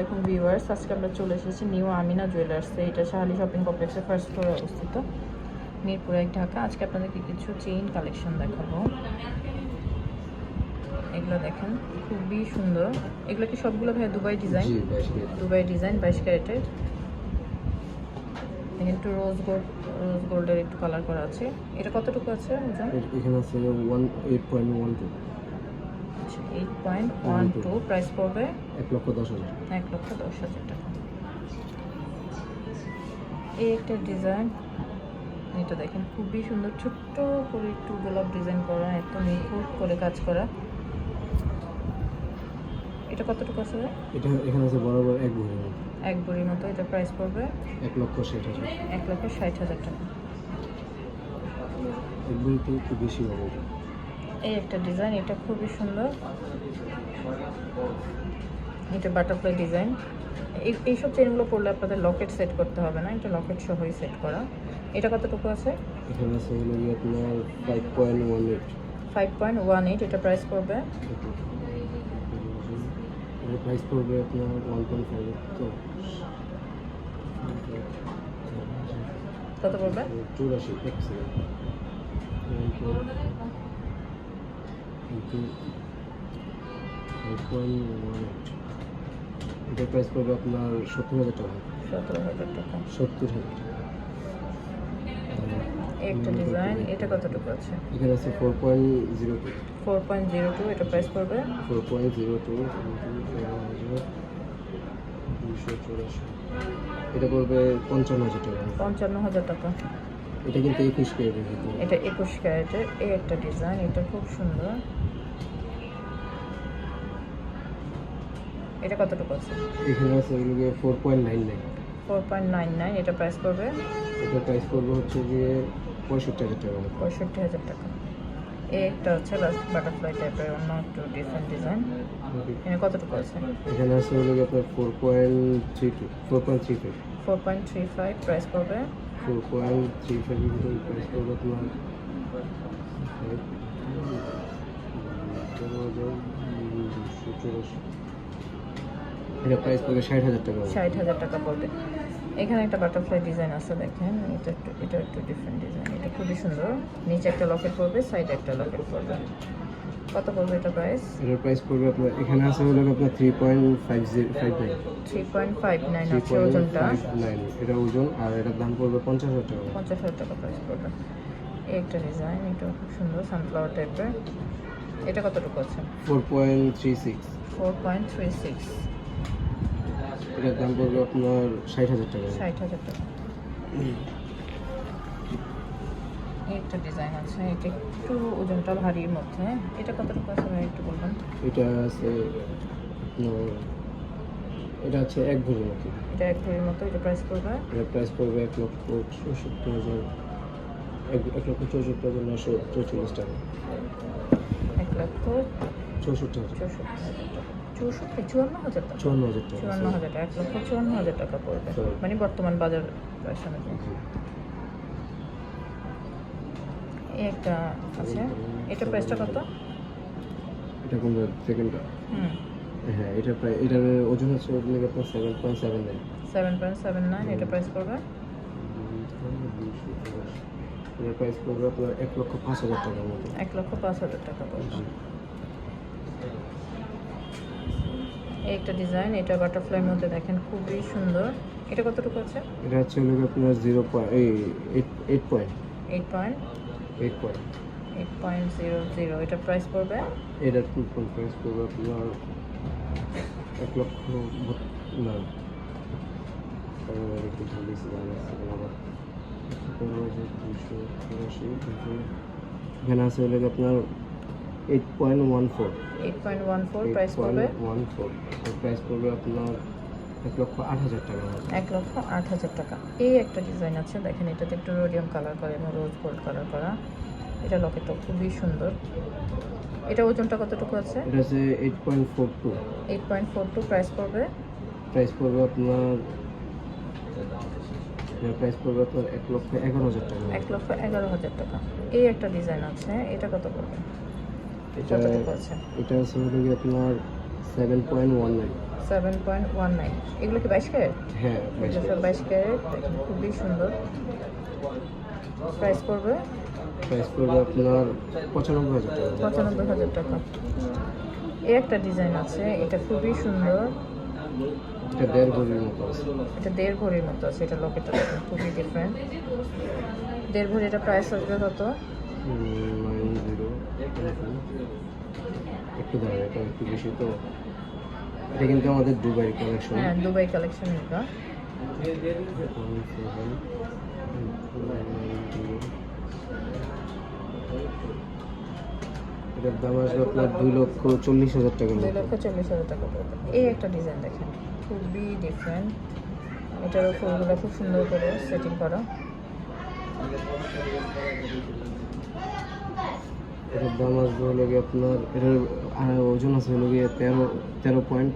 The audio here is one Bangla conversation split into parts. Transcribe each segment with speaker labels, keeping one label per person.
Speaker 1: আলাইকুম ভিউয়ার্স আজকে আমরা চলে এসেছি নিউ আমিনা জুয়েলার্সে। এটা শাহালি শপিং কমপ্লেক্সের ফার্স্ট ফ্লোরে অবস্থিত মিরপুর এক ঢাকা। আজকে আপনাদেরকে কিছু চেইন কালেকশন দেখাবো। এগুলো দেখেন খুবই সুন্দর। এগুলো কি সবগুলো ভাই দুবাই ডিজাইন দুবাই ডিজাইন বাইশ ক্যারেটের। এখানে একটু রোজ গোল্ড রোজ গোল্ডের একটু কালার করা আছে। এটা কতটুকু আছে
Speaker 2: এখানে আছে one eight point one two
Speaker 1: eight point one two price পড়বে
Speaker 2: এক লক্ষ দশ হাজার
Speaker 1: এক লক্ষ দশ হাজার টাকা। এই একটা ডিজাইন এটা দেখেন খুবই সুন্দর ছোট্ট করে একটু গোলাপ ডিজাইন করা এত নিখুঁত করে কাজ করা। এটা কতটুকু আছে
Speaker 2: এটা এখানে আছে বরাবর এক ভরি মতো।
Speaker 1: এক বড়ির মতো এটা প্রাইস পড়বে
Speaker 2: এক লক্ষ ষাট হাজার
Speaker 1: এক লক্ষ ষাট হাজার টাকা।
Speaker 2: এক ভরিতে একটু বেশি হবে।
Speaker 1: এই একটা ডিজাইন এটা খুবই সুন্দর। এটা বাটারফ্লাই ডিজাইন এই এইসব চেনগুলো পরলে আপনাদের লকেট সেট করতে হবে না এটা লকেট সহই সেট করা। এটা কতটুকু আছে?
Speaker 2: এখানে হলো আপনার
Speaker 1: এটা প্রাইস পড়বে?
Speaker 2: প্রাইস আপনার তো
Speaker 1: কত পড়বে?
Speaker 2: পয়েন্ট ওয়ান এটার প্রাইস পড়বে আপনার সত্তর হাজার টাকা।
Speaker 1: সতেরো হাজার টাকা।
Speaker 2: সত্তর হাজার
Speaker 1: একটা ডিজাইন এটা কতটুকু আছে?
Speaker 2: এখানে আছে four point zero two
Speaker 1: four point zero two এটা প্রাইস পড়বে?
Speaker 2: ফোর পয়েন্ট জিরো টু দুশো চৌরাশি। এটা পড়বে পঞ্চান্ন হাজার টাকা।
Speaker 1: পঞ্চান্ন হাজার টাকা।
Speaker 2: এটা কিন্তু একুশ ক্যারেটের ভিতরে।
Speaker 1: এটা একুশ ক্যারেটের এই একটা ডিজাইন এটা খুব সুন্দর। এটা কতটুকু আছে?
Speaker 2: এখানে আছে point nine nine
Speaker 1: four point nine nine এটা প্রাইস পড়বে?
Speaker 2: এটার প্রাইস পড়বে হচ্ছে যে পঁয়ষট্টি হাজার টাকা। মতো
Speaker 1: পঁয়ষট্টি হাজার টাকা। এই একটা হচ্ছে লাস্ট বাটারফ্লাই টাইপের অন্য একটু ডিফারেন্ট ডিজাইন এখানে কতটুকু আছে?
Speaker 2: এখানে আছে হলো আপনার four point three two four point three five
Speaker 1: four point three five price পড়বে?
Speaker 2: ফোর পয়েন্ট থ্রি ফাইভের ভিতরে প্রাইস পড়বে আপনার তেরো হাজার এটা প্রাইস পড়বে ষাট হাজার টাকা
Speaker 1: ষাট হাজার টাকা পড়বে এখানে একটা বাটারফ্লাই ডিজাইন আছে দেখেন এটা একটু এটা একটু ডিফারেন্ট ডিজাইন এটা খুবই সুন্দর নিচে একটা লকেট পড়বে সাইডে একটা লকেট পড়বে কত পড়বে এটা প্রাইস
Speaker 2: এটার প্রাইস পড়বে আপনার এখানে আছে হলো আপনার three point five zero five nine
Speaker 1: three point five nine
Speaker 2: three
Speaker 1: আছে ওজনটা।
Speaker 2: ফাইভ নাইন এটা ওজন আর এটার দাম পড়বে পঞ্চাশ হাজার টাকা।
Speaker 1: পঞ্চাশ হাজার টাকা প্রাইস পড়বে। একটা ডিজাইন এটা খুব সুন্দর সানফ্লাওয়ার টাইপের এটা কতটুকু আছে?
Speaker 2: Four point three six
Speaker 1: four point three six
Speaker 2: এটার দাম পড়বে আপনার ষাট হাজার টাকা।
Speaker 1: ষাট হাজার টাকা। এই একটা ডিজাইন আছে এটা একটু ওজনটা ভারীর মধ্যে। এটা কতটুকু আছে ভাই একটু বলবেন?
Speaker 2: এটা আছে এটা হচ্ছে এক ভরির মতো।
Speaker 1: এটা এক ভরির মতো এটা প্রাইস পড়বে?
Speaker 2: এটার প্রাইস পড়বে এক লক্ষ চৌষট্টি হাজার এক লক্ষ চৌষট্টি হাজার নশো চৌচল্লিশ টাকা।
Speaker 1: এক লক্ষ
Speaker 2: চৌষট্টি হাজার।
Speaker 1: চৌষট্টি চুয়ান্ন হাজার টাকা।
Speaker 2: চুয়ান্ন হাজার টাকা
Speaker 1: চুয়ান্ন হাজার টাকা এক লক্ষ চুয়ান্ন হাজার টাকা পড়বে. মানে বর্তমান বাজার অনুযায়ী। একটা আছে। এটা প্রাইসটা কত?
Speaker 2: এটা কোন সেকেন্ডটা
Speaker 1: হুম।
Speaker 2: হ্যাঁ এটা প্রায় এটার ওজন হচ্ছে ওজন আপনার seven point seven nine
Speaker 1: seven point seven nine এটা প্রাইস পড়বে?
Speaker 2: এটার প্রাইস পড়বে আপনার এক লক্ষ পাঁচ হাজার টাকার মতো।
Speaker 1: এক লক্ষ পাঁচ হাজার টাকা পড়বে। একটা ডিজাইন এটা বাটারফ্লাইয়ের মধ্যে দেখেন খুবই সুন্দর। এটা কতটুকু আছে?
Speaker 2: এটা হচ্ছে হলো আপনার জিরো পয়েন্ট এই eight eight point
Speaker 1: eight point
Speaker 2: eight point
Speaker 1: eight point zero zero এটা প্রাইস পড়বে?
Speaker 2: এটার পয়েন্ট প্রাইস পড়বে আপনার এক লক্ষ না। একটু হাজার দুশো চুরাশি দুশো এখানে আছে হলো আপনার eight point one four
Speaker 1: eight point one four price পড়বে?
Speaker 2: ওয়ান ফোর প্রাইস পড়বে আপনার এক লক্ষ আট হাজার টাকা
Speaker 1: এক লক্ষ আট হাজার টাকা। এই একটা ডিজাইন আছে দেখেন এটাতে একটু রোডিয়াম কালার করা এবং রোজ গোল্ড কালার করা। এটা লকেটটা খুবই সুন্দর। এটা ওজনটা কতটুকু আছে?
Speaker 2: এটা eight point four two
Speaker 1: eight point four two price পড়বে?
Speaker 2: প্রাইস পড়বে আপনার প্রাইস পড়বে আপনার এক লক্ষ এগারো হাজার টাকা।
Speaker 1: এক লক্ষ এগারো হাজার টাকা। এই একটা ডিজাইন আছে এটা কত পড়বে?
Speaker 2: এটা এটা আছে হলো আপনার seven point one nine
Speaker 1: seven point one nine এগুলো কি বাইশ ক্যারেট?
Speaker 2: হ্যাঁ
Speaker 1: এগুলো সব বাইশ ক্যারেট খুবই সুন্দর। প্রাইস পড়বে?
Speaker 2: প্রাইস পড়বে আপনার পঁচানব্বই হাজার টাকা।
Speaker 1: পঁচানব্বই হাজার টাকা। এই একটা ডিজাইন আছে এটা খুবই সুন্দর।
Speaker 2: এটা দেড় ভরির মতো আছে।
Speaker 1: এটা দেড় ভরির মতো আছে এটা লকেটটা দেখেন খুবই ডিফারেন্ট দেড় ভরি এটা প্রাইস আসবে কত?
Speaker 2: নাইন জিরো একটু দাঁড়ায় এটা একটু বেশি তো এটা কিন্তু আমাদের দুবাই কালেকশন
Speaker 1: হ্যাঁ দুবাই কালেকশন এটা
Speaker 2: এটার দাম আসবে আপনার দুই লক্ষ চল্লিশ হাজার টাকা
Speaker 1: দুই লক্ষ চল্লিশ হাজার টাকা এই একটা ডিজাইন দেখেন খুবই ডিফারেন্ট এটারও ফুলগুলো খুব সুন্দর করে সেটিং করা।
Speaker 2: এটার দাম আসবে হলো গিয়ে আপনার এটার আর ওজন আছে হলো গিয়ে তেরো তেরো পয়েন্ট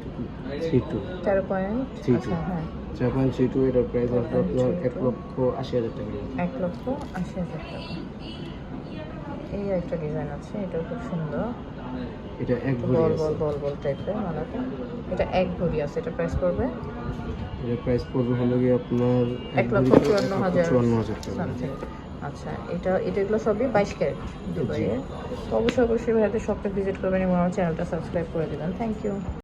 Speaker 2: থ্রি টু
Speaker 1: তেরো পয়েন্ট. আচ্ছা হ্যাঁ।
Speaker 2: চার পয়েন্ট থ্রি টু এটার প্রাইস আসবে আপনার এক লক্ষ আশি হাজার টাকা।
Speaker 1: এক লক্ষ আশি হাজার টাকা। এই একটা ডিজাইন আছে এটাও খুব সুন্দর।
Speaker 2: এটা এক ভরি
Speaker 1: বল বল বল বল টাইপের মানে এটা এক ভরি আছে এটা প্রাইস পড়বে?
Speaker 2: এটার প্রাইস পড়বে হলো গিয়ে আপনার
Speaker 1: এক লক্ষ চুয়ান্ন হাজার।
Speaker 2: চুয়ান্ন হাজার টাকা।
Speaker 1: আচ্ছা এটা এটা এগুলো সবই বাইশ ক্যারেট। দুবাইয়ের তো অবশ্যই অবশ্যই ভাইয়াদের শপটা ভিজিট করবেন এবং আমার চ্যানেলটা সাবস্ক্রাইব করে দেবেন। Thank you